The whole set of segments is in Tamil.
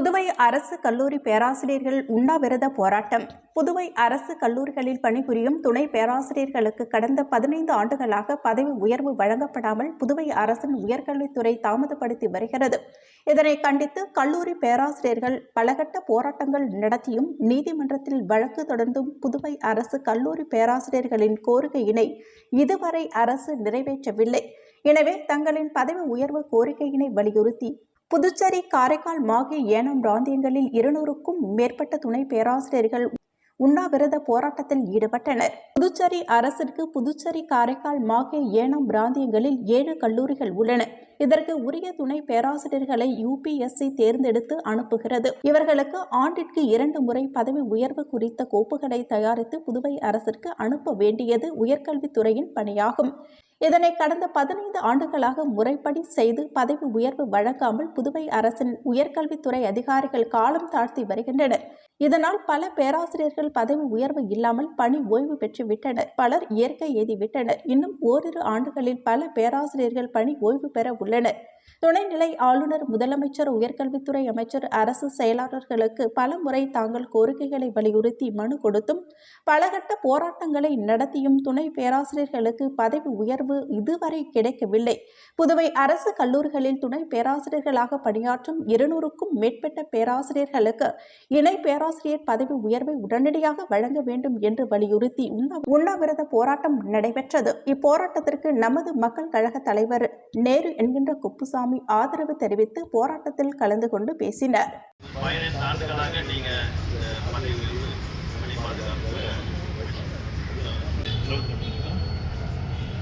புதுவை அரசு கல்லூரி பேராசிரியர்கள் உண்ணாவிரத போராட்டம். புதுவை அரசு கல்லூரிகளில் பணிபுரியும் துணை பேராசிரியர்களுக்கு கடந்த பதினைந்து ஆண்டுகளாக பதவி உயர்வு வழங்கப்படாமல் புதுவை அரசின் உயர்கல்வித்துறை தாமதப்படுத்தி வருகிறது. இதனை கண்டித்து கல்லூரி பேராசிரியர்கள் பலகட்ட போராட்டங்கள் நடத்தியும் நீதிமன்றத்தில் வழக்கு தொடர்ந்தும் புதுவை அரசு கல்லூரி பேராசிரியர்களின் கோரிக்கையினை இதுவரை அரசு நிறைவேற்றவில்லை. எனவே தங்களின் பதவி உயர்வு கோரிக்கையினை வலியுறுத்தி புதுச்சேரி காரைக்கால் மாகே ஏனாம் பிராந்தியங்களில் இருநூறுக்கும் மேற்பட்ட துணை பேராசிரியர்கள் உண்ணாவிரத போராட்டத்தில் ஈடுபட்டனர். புதுச்சேரி அரசிற்கு புதுச்சேரி காரைக்கால் மாகே ஏனாம் பிராந்தியங்களில் ஏழு கல்லூரிகள் உள்ளன. இதற்கு உரிய துணை பேராசிரியர்களை யுபிஎஸ்சி தேர்ந்தெடுத்து அனுப்புகிறது. இவர்களுக்கு ஆண்டிற்கு இரண்டு முறை பதவி உயர்வு குறித்த கோப்புகளை தயாரித்து புதுவை அரசிற்கு அனுப்ப வேண்டியது உயர்கல்வித்துறையின் பணியாகும். இதனை கடந்த பதினைந்து ஆண்டுகளாக முறைப்படி செய்து பதவி உயர்வு வழங்காமல் புதுவை அரசின் உயர்கல்வித்துறை அதிகாரிகள் காலம் தாழ்த்தி வருகின்றனர். இதனால் பல பேராசிரியர்கள் பதவி உயர்வு இல்லாமல் பணி ஓய்வு பெற்று விட்டனர். பலர் இயற்கை எய்தி விட்டனர். இன்னும் ஓரிரு ஆண்டுகளில் பல பேராசிரியர்கள் பணி ஓய்வு பெற உள்ளனர். துணைநிலை ஆளுநர் முதலமைச்சர் உயர்கல்வித்துறை அமைச்சர் அரசு செயலாளர்களுக்கு பல முறை தாங்கள் கோரிக்கைகளை வலியுறுத்தி மனு கொடுத்தும் பலகட்ட போராட்டங்களை நடத்தியும் துணை பேராசிரியர்களுக்கு பதவி உயர்வு இதுவரை கிடைக்கவில்லை. புதுவை அரசு கல்லூரிகளில் துணை பேராசிரியர்களாக பணியாற்றும் இருநூறுக்கும் மேற்பட்ட பேராசிரியர்களுக்கு இணை பேராசிரியர் பதவி உயர்வை உடனடியாக வழங்க வேண்டும் என்று வலியுறுத்தி உண்ணாவிரத போராட்டம் நடைபெற்றது. இப்போராட்டத்திற்கு நமது மக்கள் கழக தலைவர் நேரு என்கின்ற குப்புசாமி ஆதரவு தெரிவித்து போராட்டத்தில் கலந்து கொண்டு பேசினார்.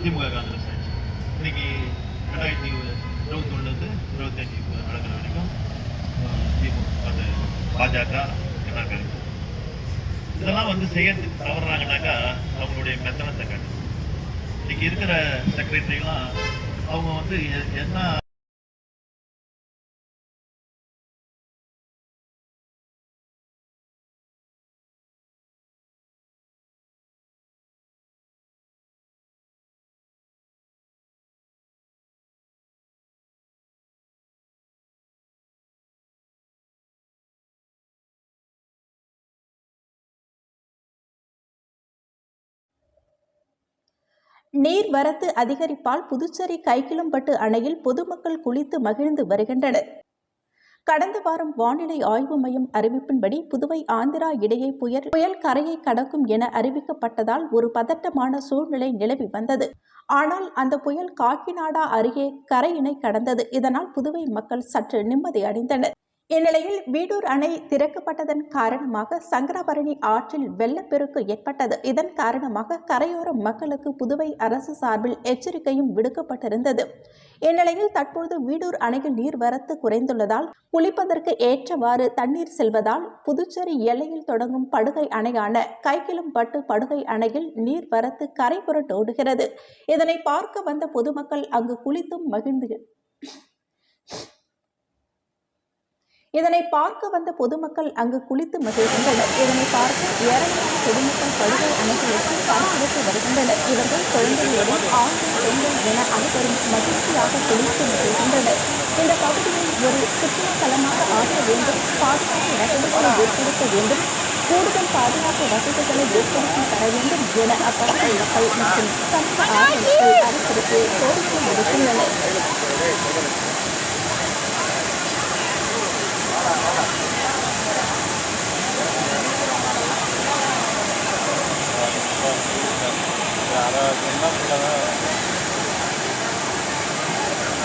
திமுக காங்கிரஸ் ஆட்சி. இன்னைக்கு ரெண்டாயிரத்தி இருபத்தொன்னுலேருந்து இருபத்தஞ்சி நடக்கிற வரைக்கும் திமுக பாஜக என்ன இதெல்லாம் வந்து செய்யறதுக்கு தவறுறாங்கனாக்கா அவங்களுடைய மெத்தனத்தை கட்டு இன்னைக்கு இருக்கிற செக்ரட்டரிலாம் அவங்க வந்து என்ன நீர்வரத்து அதிகரிப்பால் புதுச்சேரி கைக்கிளம்பட்டு அணையில் பொதுமக்கள் குளித்து மகிழ்ந்து வருகின்றனர். கடந்த வாரம் வானிலை ஆய்வு மையம் அறிவிப்பின்படி புதுவை ஆந்திரா இடையே புயல் புயல் கரையை கடக்கும் என அறிவிக்கப்பட்டதால் ஒரு பதட்டமான சூழ்நிலை நிலவி வந்தது. ஆனால் அந்த புயல் காக்கிநாடா அருகே கரையினை கடந்தது. இதனால் புதுவை மக்கள் சற்று நிம்மதி அடைந்தனர். இந்நிலையில் வீடூர் அணை திறக்கப்பட்டதன் காரணமாக சங்கராபரணி ஆற்றில் வெள்ளப்பெருக்கு ஏற்பட்டது. இதன் காரணமாக கரையோர மக்களுக்கு புதுவை அரசு சார்பில் எச்சரிக்கையும் விடுக்கப்பட்டிருந்தது. இந்நிலையில் தற்பொழுது வீடூர் அணையில் நீர்வரத்து குறைந்துள்ளதால் குளிப்பதற்கு ஏற்றவாறு தண்ணீர் செல்வதால் புதுச்சேரி எல்லையில் தொடங்கும் படுகை அணையான கைக்கிளம்பட்டு படுகை அணையில் நீர்வரத்து கரை புரண்டோடுகிறது இதனை பார்க்க வந்த பொதுமக்கள் அங்கு குளித்தும் மகிழ்ந்து இதனை பார்க்க வந்த பொதுமக்கள் அங்கு குளித்து மகிழ்கின்றனர் இதனை பார்க்க ஏராளமான பொதுமக்கள் படுகை அணைகளுக்கு பணக்கெடுத்து வருகின்றனர். இவர்கள் குழந்தைகளுடன் ஆண்கள் பெண்கள் என அனைவரும் மகிழ்ச்சியாக குளித்து மகிழ்கின்றனர். இந்த பகுதியை ஒரு சுற்றுலா தலமாக ஆக்க வேண்டும். பாதுகாப்பு வசதிகளை ஏற்படுத்த வேண்டும். கூடுதல் பாதுகாப்பு வசதிகளை ஏற்படுத்தி தர வேண்டும் என அப்பகுதி மக்கள் மற்றும் சமூக ஆர்வலர்கள் அரசுக்கு கோரிக்கை விடுத்துள்ளனர்.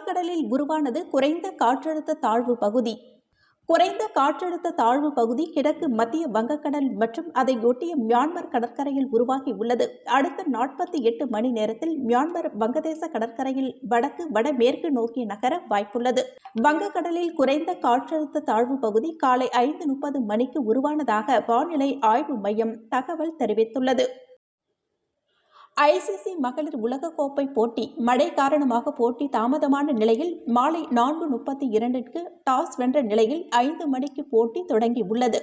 வங்கக்கடலில் உருவானது குறைந்த காற்றழுத்த தாழ்வு பகுதி. குறைந்த காற்றழுத்த தாழ்வு பகுதி கிழக்கு மத்திய வங்கக்கடல் மற்றும் அதையொட்டிய மியான்மர் கடற்கரையில் உருவாகி உள்ளது. அடுத்த நாற்பத்தி எட்டு மணி நேரத்தில் மியான்மர் வங்கதேச கடற்கரையில் வடக்கு வடமேற்கு நோக்கி நகர வாய்ப்புள்ளது. வங்கக்கடலில் குறைந்த காற்றழுத்த தாழ்வு பகுதி காலை ஐந்து முப்பது மணிக்கு உருவானதாக வானிலை ஆய்வு மையம் தகவல் தெரிவித்துள்ளது. ஐசிசி மகளிர் உலகக்கோப்பை போட்டி மழை காரணமாக போட்டி தாமதமான நிலையில் மாலை நான்கு முப்பத்தி இரண்டிற்கு டாஸ் வென்ற நிலையில் ஐந்து மணிக்கு போட்டி தொடங்கியுள்ளது.